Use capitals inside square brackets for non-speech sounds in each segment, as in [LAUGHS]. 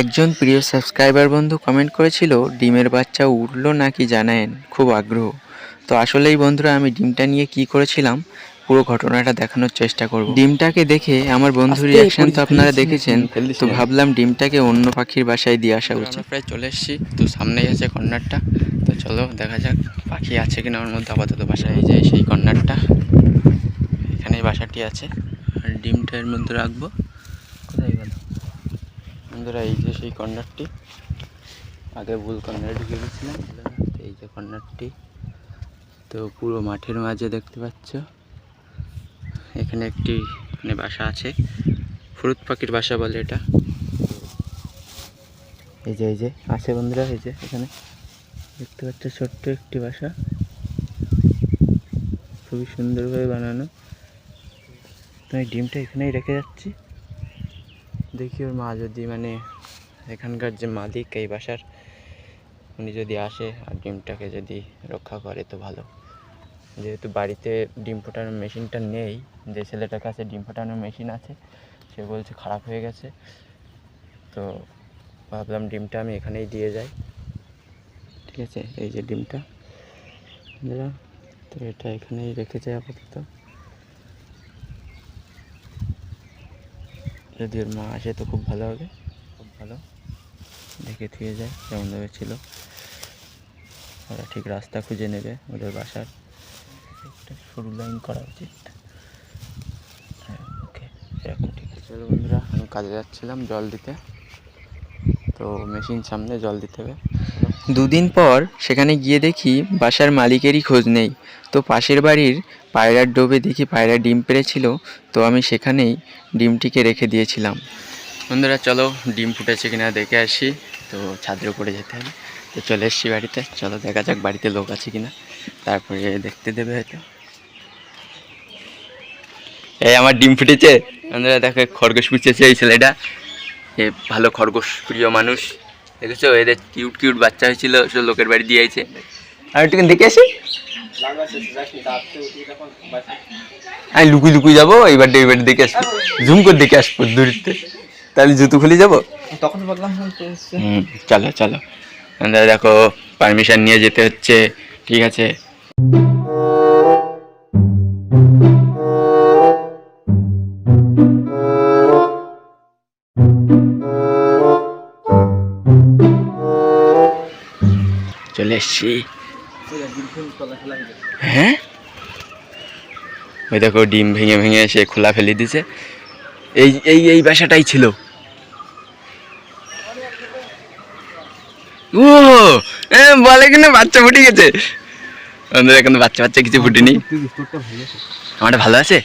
একজন প্রিয় সাবস্ক্রাইবার বন্ধু কমেন্ট করেছিল ডিমের বাচ্চা উঠল নাকি জানায়েন খুব আগ্রহ। তো আসলেই বন্ধুরা আমি ডিমটা নিয়ে কি করেছিলাম পুরো ঘটনাটা দেখানোর চেষ্টা করব। ডিমটাকে দেখে আমার বন্ধুর রিয়াকশন তো আপনারা দেখেছেন [LAUGHS] তো ভাবলাম ডিমটাকে অন্য পাখির বাসায় দিয়ে আসা উচিত। প্রায় চলে এসেছি তো সামনেই আছে কর্নারটা তো চলো দেখা যাক পাখি আছে কিনা ওর মধ্যে আপাতত বাসায়। এই যে সেই কর্নারটা এখানেই বাসাটি আছে আর ডিমটা এর মধ্যে রাখব। বন্ধুরা, এই যে সেই কর্নারটি আগে ভুল কর্নারে ঢুকে গেছিলাম, এই যে কর্নারটি তো পুরো মাঠের মাঝে দেখতে পাচ্ছ। এখানে একটি মানে বাসা আছে, ফ্রুট পাখির বাসা বলে এটা। এই যে এই যে, আছে বন্ধুরা, এই যে এখানে। দেখতে পাচ্ছ, ছোট্ট একটি বাসা। খুবই সুন্দরভাবে বানানো। তো আমি ডিমটা এখানেই রেখে যাচ্ছি। দেখি ওর মা যদি মানে এখানকার যে মালিক এই বাসার, উনি যদি আসে আর ডিমটাকে যদি রক্ষা করে তো ভালো। যেহেতু বাড়িতে ডিম ফোটানোর মেশিনটা নেই, যে ছেলেটার কাছে ডিম ফোটানোর মেশিন আছে, সে বলছে খারাপ হয়ে গেছে। তো ভাবলাম ডিমটা আমি এখানেই দিয়ে যাই। ঠিক আছে, এই যে ডিমটা। তো এটা এখানেই রেখে যাই আপাতত। যদি ওর মা আসে তো খুব ভালো হবে। খুব ভালো। দেখে থুয়ে যায় যেমনভাবে ছিল। ওরা ঠিক রাস্তা খুঁজে নেবে ওদের বাসার। একটা সরু লাইন করা উচিত। হ্যাঁ ওকে এরকম ঠিক আছে। চলো বন্ধুরা আমি কাজে যাচ্ছিলাম জল দিতে। তো মেশিন সামনে জল দিতে হবে। দুদিন পর সেখানে গিয়ে দেখি বাসার মালিকেরই খোঁজ নেই। তো পাশের বাড়ির পায়রার ডোবে দেখি পায়রা ডিম পেড়েছিল তো আমি সেখানেই ডিমটিকে রেখে দিয়েছিলাম। বন্ধুরা চলো ডিম ফুটেছে কিনা দেখে আসি। তো ছাদের উপরে যেতে হবে। তো চলে এসছি বাড়িতে। চলো দেখা যাক বাড়িতে লোক আছে কিনা। তারপরে দেখতে দেবে হয়তো। এই আমার ডিম ফুটেছে? বন্ধুরা দেখো খরগোশ ফুটেছে এই ছেলেটা। এ ভালো খরগোশ প্রিয় মানুষ। দেখেছ? এদের কিউট কিউট বাচ্চা হয়েছিল সব লোকের বাড়ি দিয়ে আইছে। আর একটু দেখে আসি? আমি লুকুই লুকুই যাব এইবার এইবার দেখে আসব। জুম করে দেখে আসব দূরতে তাহলে জুতো খুলে যাব? তখন বললাম হুম চলো চলো। দেখো পারমিশন নিয়ে যেতে হচ্ছে ঠিক আছে? চলে এসছি হ্যাঁ? ওই দেখো, ডিম ভেঙে ভেঙে এসে খোলা ফেলে দিছে। এই এই এই বাসাটাই ছিল। ও বলে কিনা বাচ্চা ফুটে গেছে। আমাদের এখন বাচ্চা বাচ্চা কিছু ফুটেনি। আমারটা ভালো আছে?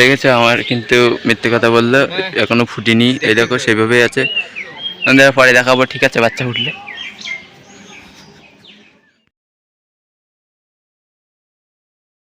দেখেছ, আমার কিন্তু মিথ্যে কথা বলল, এখনও ফুটিনি। এই দেখো সেভাবেই আছে। পরে দেখাবো ঠিক আছে বাচ্চা ফুটলে